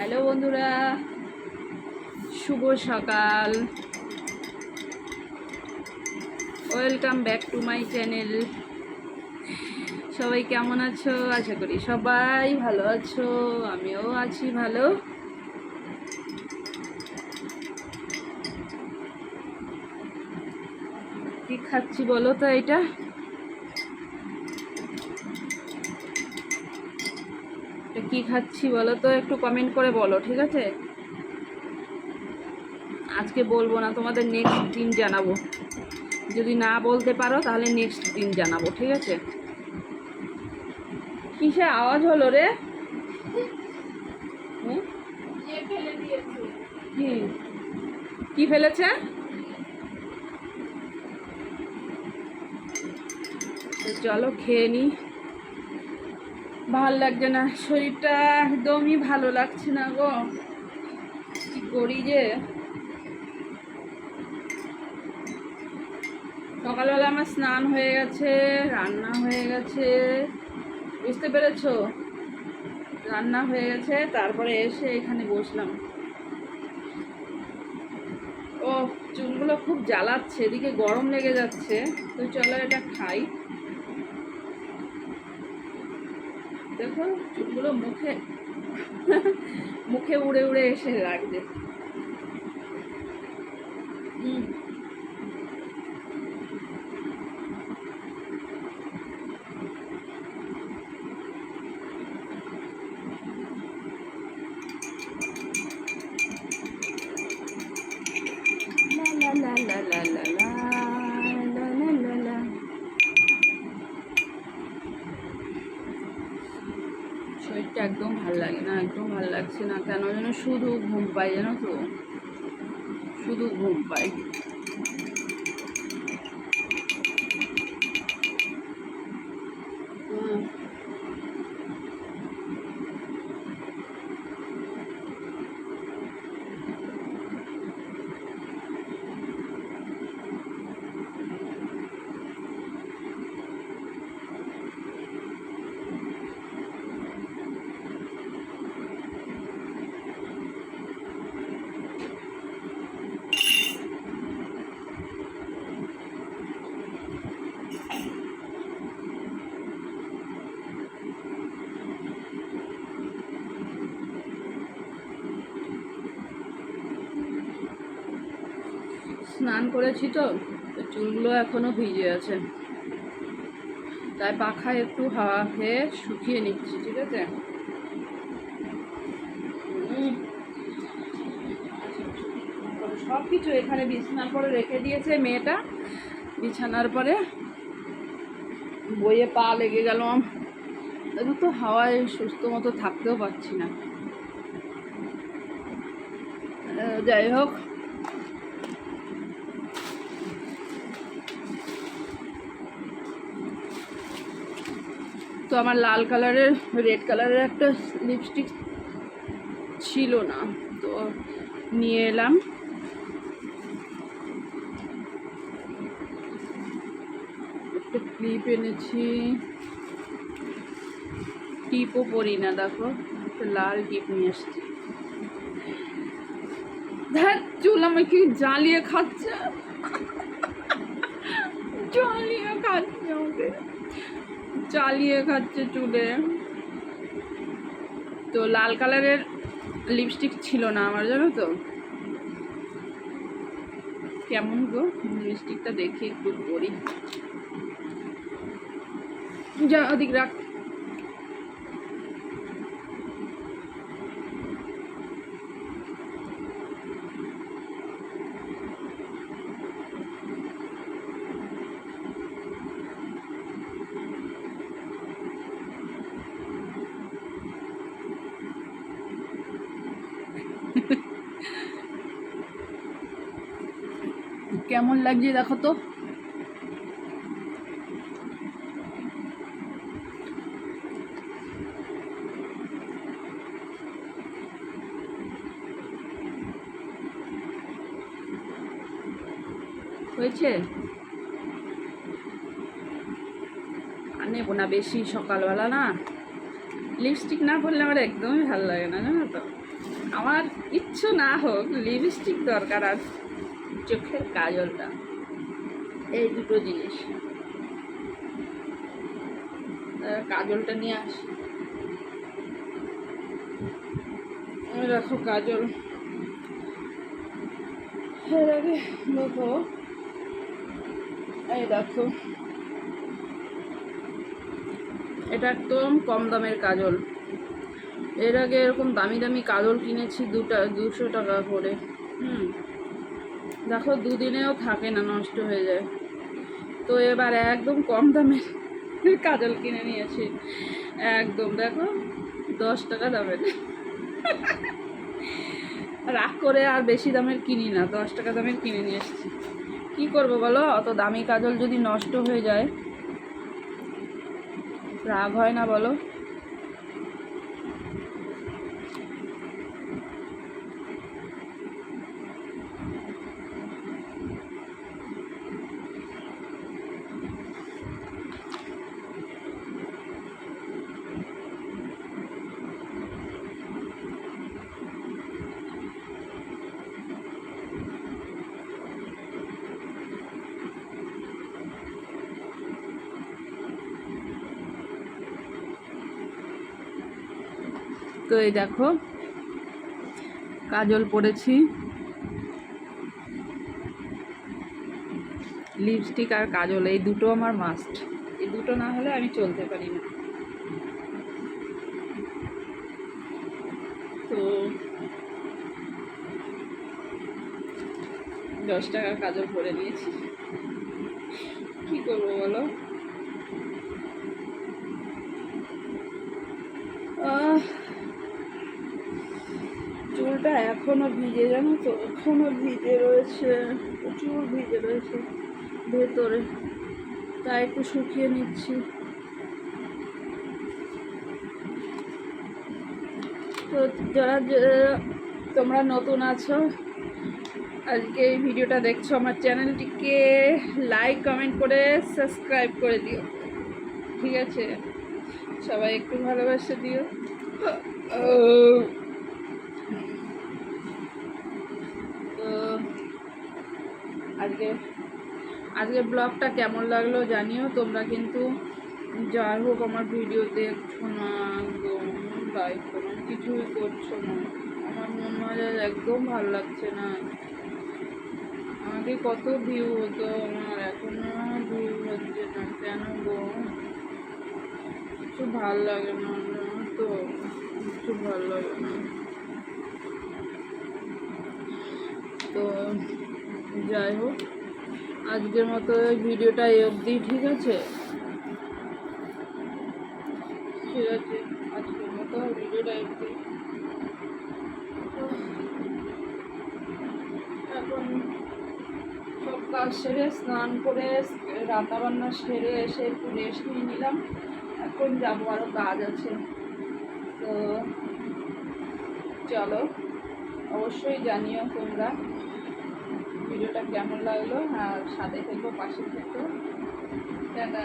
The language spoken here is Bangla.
হ্যালো বন্ধুরা, শুভ সকাল। Welcome back to my channel সবাই কেমন আছো? আশা করি সবাই ভালো আছো, আমিও আছি ভালো। কি খাচ্ছি বলো তো এটা? কি খাচ্ছি বলো তো? একটু কমেন্ট করে বলো ঠিক আছে? আজকে বলব না তোমাদের নেক্সট দিন জানাব। যদি না বলতে পারো তাহলে নেক্সট দিন জানাব ঠিক আছে? কিসে আওয়াজ হলো রে? কি ফেলেছে? চলো খেয়ে নিই ভালো লাগছে না। শরীরটা একদমই ভালো লাগছে না গো। কি করি যে? সকালবেলা আমার স্নান হয়ে গেছে, রান্না হয়ে গেছে। বুঝতে পেরেছ? রান্না হয়ে গেছে, তারপরে এসে এখানে বসলাম। ও চুলগুলো খুব জ্বালাচ্ছে, এদিকে গরম লেগে যাচ্ছে। তো চলো এটা খাই। দেখো চুলগুলো মুখে মুখে উড়ে উড়ে এসে লাগছে। হুম। শরীরটা একদম ভালো লাগে না, একদম ভালো লাগছে না। কেন যেন শুধু ঘুম পাই জানো তো? শুধু ঘুম পাই স্নান করেছি তো চুলগুলো এখনও ভিজে আছে। তাই পাখায় একটু হাওয়া খেয়ে শুকিয়ে নিচ্ছি, ঠিক আছে। সব কিছু এখানে বিছানার পরে রেখে দিয়েছে মেয়েটা। বিছানার পরে বইয়ে পা লেগে গেল দেখো তো হাওয়ায় সুস্থ মতো থাকতেও পারছি না। যাই হোক তো আমার লাল কালারের, রেড কালারের একটা লিপস্টিক ছিল না। তো নিয়ে এলাম। একটা ক্লিপ এনেছি। টিপও পরি না, দেখো। একটা লাল টিপ নিয়ে এসছি। দেখ চুল আমাকে জ্বালিয়ে খাচ্ছে? জ্বালিয়ে খাচ্ছে আমাকে। চালিয়ে খাচ্ছে চুলে। তো লাল কালারের লিপস্টিক ছিল না আমার, জানো তো? কেমন গো? লিপস্টিকটা দেখে একটু করি যা অধিক রাখ। কেমন লাগছে দেখো তো? হয়েছে? আর নেব না বেশি সকালবেলা না। লিপস্টিক না পরলে আমার একদমই ভালো লাগে না, জানো তো? আমার কিচ্ছু না হোক, লিপস্টিক দরকার আর চোখের কাজলটা। এই দুটো জিনিস। কাজলটা নিয়ে আসি। দেখো কাজল। এর আগে দেখো। এই দেখো। এটা একদম কম দামের কাজল। এর আগে এরকম দামি দামি কাজল কিনেছি দুটা, দুশো টাকা করে। হুম। দেখো, দুদিনেও থাকে না, নষ্ট হয়ে যায়। তো এবার একদম কম দামের কাজল কিনে নিয়েছি। একদম, দেখো, দশ টাকা দামের। রাগ করে আর বেশি দামের কিনি না, দশ টাকা দামের কিনে নিয়ে এসেছি। কী করব বলো, অত দামি কাজল যদি নষ্ট হয়ে যায়, রাগ হয় না বলো। তো এই দেখো, কাজল পরেছি। লিপস্টিক আর কাজল, এই দুটো আমার মাস্ট এই দুটো না হলে আমি চলতে পারি না। তো দশ টাকার কাজল পরে নিয়েছি কি করব বলো আহ, চুলটা এখনও ভিজে, জানো তো? এখনও ভিজে রয়েছে, প্রচুর ভিজে রয়েছে ভেতরে। তাই একটু শুকিয়ে নিচ্ছি। তো যারা তোমরা নতুন আছো, আজকে এই ভিডিওটা দেখছ আমার চ্যানেলটিকে লাইক কমেন্ট করে সাবস্ক্রাইব করে দিও। ঠিক আছে? সবাই একটু ভালোবাসা দিও তো আজকে আজকে ব্লগটা কেমন লাগল জানিও, তোমরা কিন্তু যাই হোক আমার ভিডিও দেখছ না একদম লাইক কমেন্ট কিছুই করছ না। আমার মন মেজাজ একদম ভালো লাগছে না। আমাকে কত ভিউ হতো, আমার এখনও ভিউ হচ্ছে না, কেন গো? কিছু ভালো লাগে না তো, কিছু ভালো লাগে না। তো যাই হোক, আজকের মতো ভিডিওটা এই অবধি, ঠিক আছে? ঠিক আছে, আজকের মতো ভিডিওটা অবধি। এখন সব কাজ সেরে স্নান করে রান্নাবান্না সেরে এসে একটু রেস্ট নিয়ে নিলাম। এখন যাব আরও কাজ আছে। তো চলো, অবশ্যই জানিও তোমরা। ভিডিওটা কেমন লাগল? আর সাথে থেকো পাশে থেকো। টাটা।